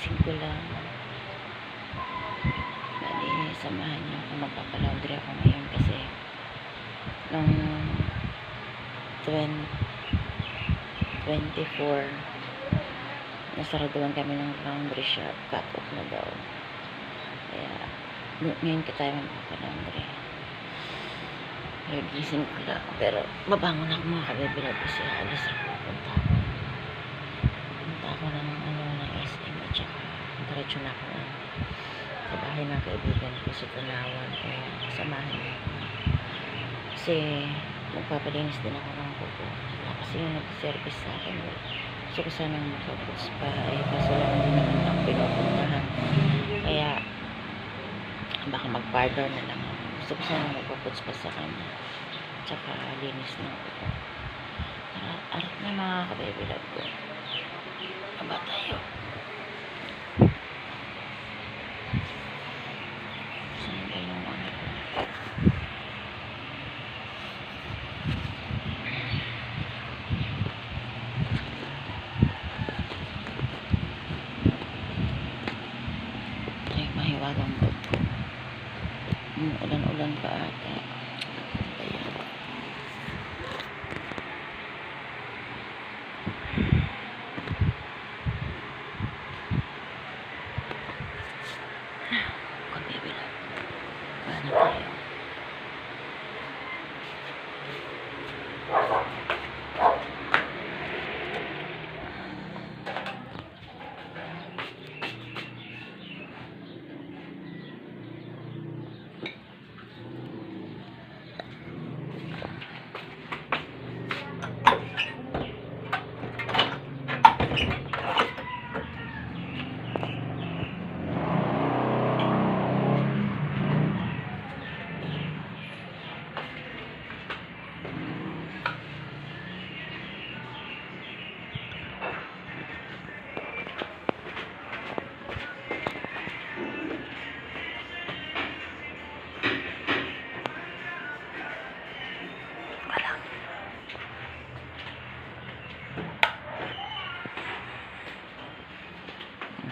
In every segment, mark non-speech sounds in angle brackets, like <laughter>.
Gigising ko lang. Bali, samahan niyo ako. Magpapalaundry ako ngayon kasi nung 20, 24 nasaraduan kami ng laundry shop. Cut off na daw. Kaya, ngayon ka tayo magpapalaundry. Kaya gising ko lang. Pero, babangon ako mga kabibilad kasi alis ako. Punta ako ng ano, ng SM at saka diretso na ako ng sa bahay ng kaibigan ko sa Tanawan. Kaya, samahan niyo ako. Kasi, magpapalinis din ako ng kuko. Kasi yung nag-service sa akin. Gusto ko sanang makapos pa. Eh, kaso lang hindi naman ako pinupuntahan. Kaya, baka mag-partner na lang ako. Gusto ko sana magpaputs pa sa kanya. Tsaka linis ng kuko. Arat na mga kababy love ko. Aba tayo. Saan ba yung ano ko? Ay, mahiwagang loob ko. Hmm, ulan-ulan pa ata. Ayan. Kabibila.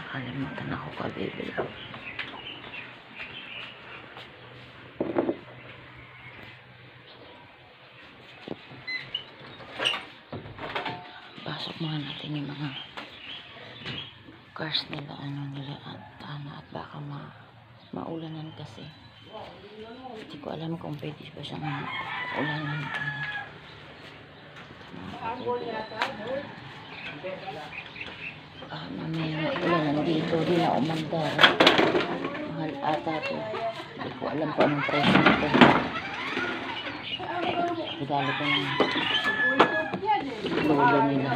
Nakalimutan ako kabibila. Pasok muna natin yung mga cars nila, ano nila, at ano, at baka ma maulanan kasi. Hindi ko alam kung pwede ba siyang ulanan. Ah, mamaya ulanan dito, di na umandar. Mahal ata to. Hindi ko alam kung anong presyo nito. Regalo ko ng lolo nila.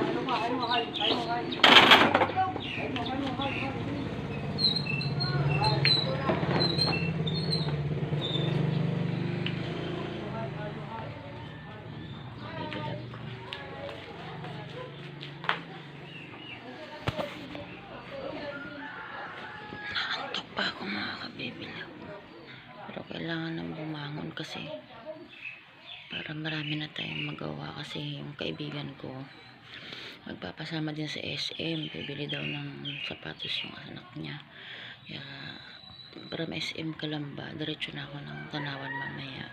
Pa ako mga kabibilab. Pero kailangan nang bumangon kasi para marami na tayong magawa kasi yung kaibigan ko magpapasama din sa SM bibili daw ng sapatos yung anak niya. Kaya para may SM ka lang ba diretso na ako ng tanawan mamaya.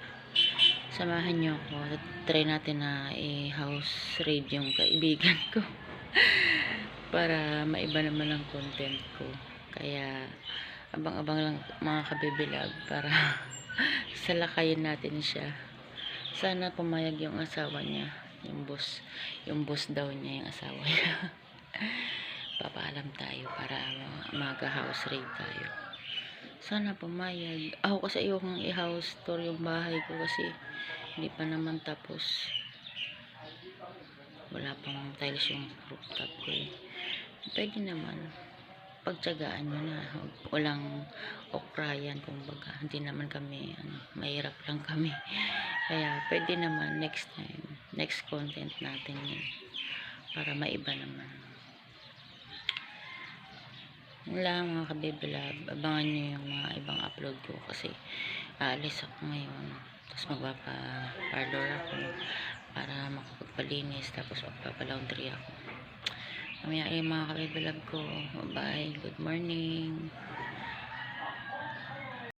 Samahan niyo ako try natin na i-house raid yung kaibigan ko. <laughs> Para maiba naman ang content ko. Kaya abang-abang lang mga kabibilag para <laughs> salakayin natin siya. Sana pumayag yung asawa niya yung boss yung boss daw niya yung asawa niya. <laughs> Papaalam tayo para mag-house raid tayo. Sana pumayag. Ako kasi ayokong i-house tour yung bahay ko kasi hindi pa naman tapos. Wala pang tiles yung rooftop ko eh. Pwede naman pagtsagaan nyo na walang okrayan kumbaga. Hindi naman kami ano, mahirap lang kami. Kaya pwede naman next time next content natin yun para maiba naman. Lang mga kabibilab abangan nyo yung mga ibang upload ko kasi aalis ako ngayon. Tapos magpapa-parlor ako para makapagpalinis. Tapos magpapalaundry ako Mamaya yung mga kabibilab ko. Bye. Good morning.